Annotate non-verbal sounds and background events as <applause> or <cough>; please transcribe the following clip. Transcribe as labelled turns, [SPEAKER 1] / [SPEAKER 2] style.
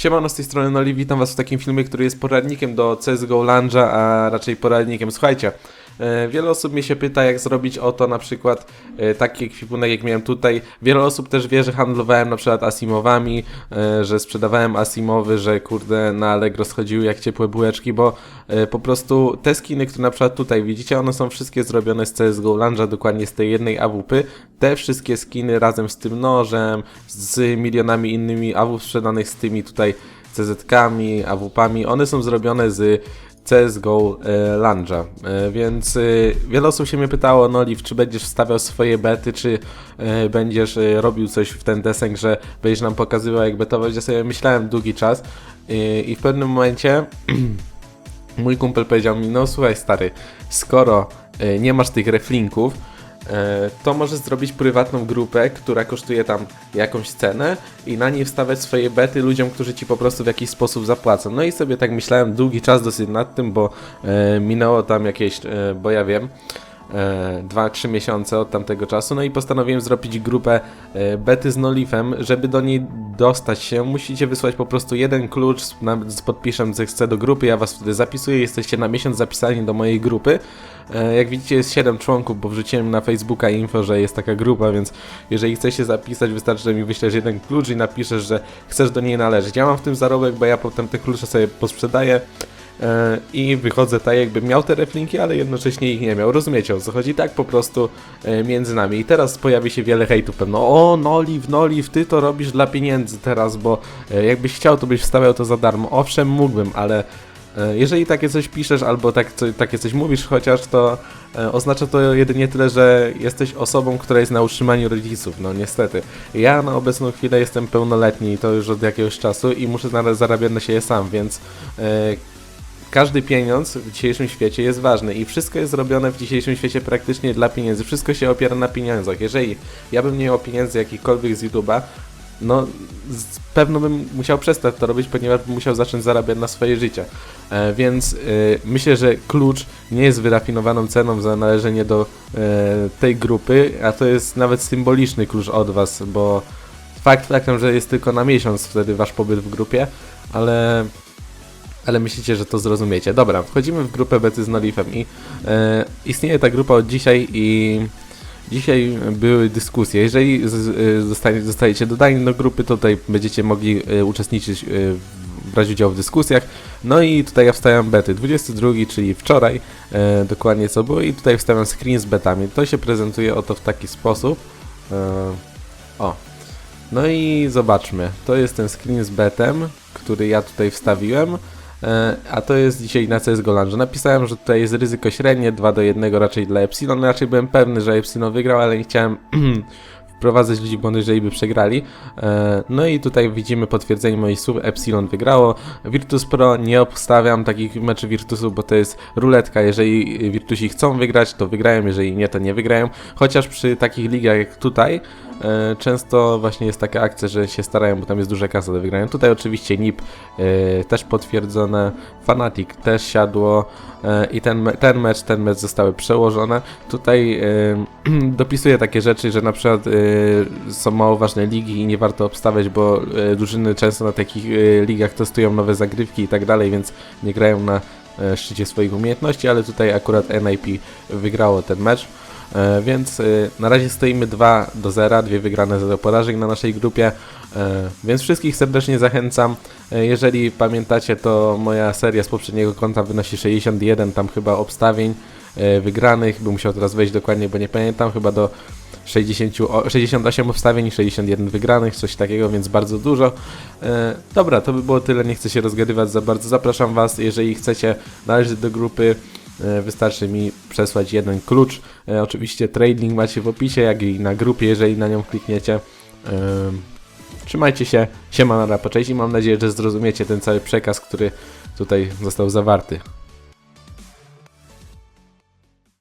[SPEAKER 1] Siemano, z tej strony Noli, witam was w takim filmie, który jest poradnikiem do CSGO Lounge'a, a raczej poradnikiem. Słuchajcie, wiele osób mnie się pyta, jak zrobić oto na przykład e, taki ekwipunek, jak miałem tutaj. Wiele osób też wie, że handlowałem na przykład asimowami, e, że sprzedawałem asimowy, że kurde na Allegro schodziły jak ciepłe bułeczki, bo e, po prostu te skiny, które na przykład tutaj widzicie, one są wszystkie zrobione z CSGO Lounge'a, dokładnie z tej jednej AWP. Te wszystkie skiny razem z tym nożem, z milionami innymi AWP sprzedanych z tymi tutaj CZ-kami, AWP-ami, one są zrobione z CSGO e, Lunge'a, e, więc e, wiele osób się mnie pytało, Noliv, czy będziesz wstawiał swoje bety, czy będziesz robił coś w ten deseń, że będziesz nam pokazywał jak betować, ja sobie myślałem długi czas. I w pewnym momencie <clears throat> mój kumpel powiedział mi, no słuchaj stary, skoro nie masz tych reflinków, to możesz zrobić prywatną grupę, która kosztuje tam jakąś cenę i na niej wstawiać swoje bety ludziom, którzy ci po prostu w jakiś sposób zapłacą. No i sobie tak myślałem długi czas dosyć nad tym, bo e, minęło tam jakieś, e, bo ja wiem, e, 2-3 miesiące od tamtego czasu, no i postanowiłem zrobić grupę e, bety z Nolifem, żeby do niej dostać się, musicie wysłać po prostu jeden klucz z, na, z podpisem, że chcę do grupy, ja was wtedy zapisuję, jesteście na miesiąc zapisani do mojej grupy. E, jak widzicie jest 7 członków, bo wrzuciłem na Facebooka info, że jest taka grupa, więc jeżeli chcesz się zapisać, wystarczy, że mi wyślesz jeden klucz i napiszesz, że chcesz do niej należeć. Ja mam w tym zarobek, bo ja potem te klucze sobie posprzedaję e, i wychodzę tak jakbym miał te reflinki, ale jednocześnie ich nie miał. Rozumiecie o co chodzi? Tak po prostu e, między nami. I teraz pojawi się wiele hejtów pewno. O, Noliv, Noliv, ty to robisz dla pieniędzy teraz, bo e, jakbyś chciał, to byś wstawiał to za darmo. Owszem, mógłbym, ale e, jeżeli takie coś piszesz albo tak, takie coś mówisz chociaż, to e, oznacza to jedynie tyle, że jesteś osobą, która jest na utrzymaniu rodziców, no niestety. Ja na obecną chwilę jestem pełnoletni i to już od jakiegoś czasu i muszę zarabiać na siebie sam, więc e, każdy pieniądz w dzisiejszym świecie jest ważny i wszystko jest zrobione w dzisiejszym świecie praktycznie dla pieniędzy. Wszystko się opiera na pieniądzach. Jeżeli ja bym nie miał pieniędzy jakichkolwiek z YouTube'a, no z pewno bym musiał przestać to robić, ponieważ bym musiał zacząć zarabiać na swoje życie. E, więc e, myślę, że klucz nie jest wyrafinowaną ceną za należenie do e, tej grupy, a to jest nawet symboliczny klucz od Was, bo fakt faktem, że jest tylko na miesiąc wtedy Wasz pobyt w grupie, ale ale myślicie, że to zrozumiecie. Dobra, wchodzimy w grupę Bety z Nolifem i e, istnieje ta grupa od dzisiaj i dzisiaj były dyskusje. Jeżeli z, zostanie, zostajecie dodani do grupy, to tutaj będziecie mogli e, uczestniczyć e, brać udział w dyskusjach. No i tutaj ja wstawiam bety. 22, czyli wczoraj, e, dokładnie co było i tutaj wstawiam screen z betami. To się prezentuje oto w taki sposób. E, o. No i zobaczmy. To jest ten screen z betem, który ja tutaj wstawiłem. E, A to jest dzisiaj na CSGO Lounge. Napisałem, że tutaj jest ryzyko średnie, 2 do 1 raczej dla Epsilon. Raczej byłem pewny, że Epsilon wygrał, ale nie chciałem <clears throat> wprowadzać ludzi w błąd, jeżeli by przegrali. E, No i tutaj widzimy potwierdzenie moich słów, Epsilon wygrało. Virtus Pro nie obstawiam takich meczy Virtusu, bo to jest ruletka. Jeżeli Virtusi chcą wygrać, to wygrają, jeżeli nie, to nie wygrają. Chociaż przy takich ligach jak tutaj, często właśnie jest taka akcja, że się starają, bo tam jest duża kasa do wygrania. Tutaj oczywiście NIP e, też potwierdzone, Fnatic też siadło e, i ten, ten mecz, ten mecz zostały przełożone. Tutaj e, <clears throat> dopisuję takie rzeczy, że na przykład e, są mało ważne ligi i nie warto obstawiać, bo e, drużyny często na takich e, ligach testują nowe zagrywki i tak dalej, więc nie grają na e, szczycie swoich umiejętności, ale tutaj akurat NIP wygrało ten mecz. E, Więc e, na razie stoimy 2 do 0, dwie wygrane za porażek na naszej grupie. E, Więc wszystkich serdecznie zachęcam. Jeżeli pamiętacie, to moja seria z poprzedniego konta wynosi 61 tam chyba obstawień wygranych. Bym musiał teraz wejść dokładnie, bo nie pamiętam, chyba do 60, o, 68 obstawień i 61 wygranych, coś takiego, więc bardzo dużo. Dobra, to by było tyle, nie chcę się rozgadywać za bardzo. Zapraszam Was, jeżeli chcecie należeć do grupy, wystarczy mi przesłać jeden klucz. E, oczywiście trading macie w opisie, jak i na grupie, jeżeli na nią klikniecie. Em, Trzymajcie się, siema na cześć i mam nadzieję, że zrozumiecie ten cały przekaz, który tutaj został zawarty.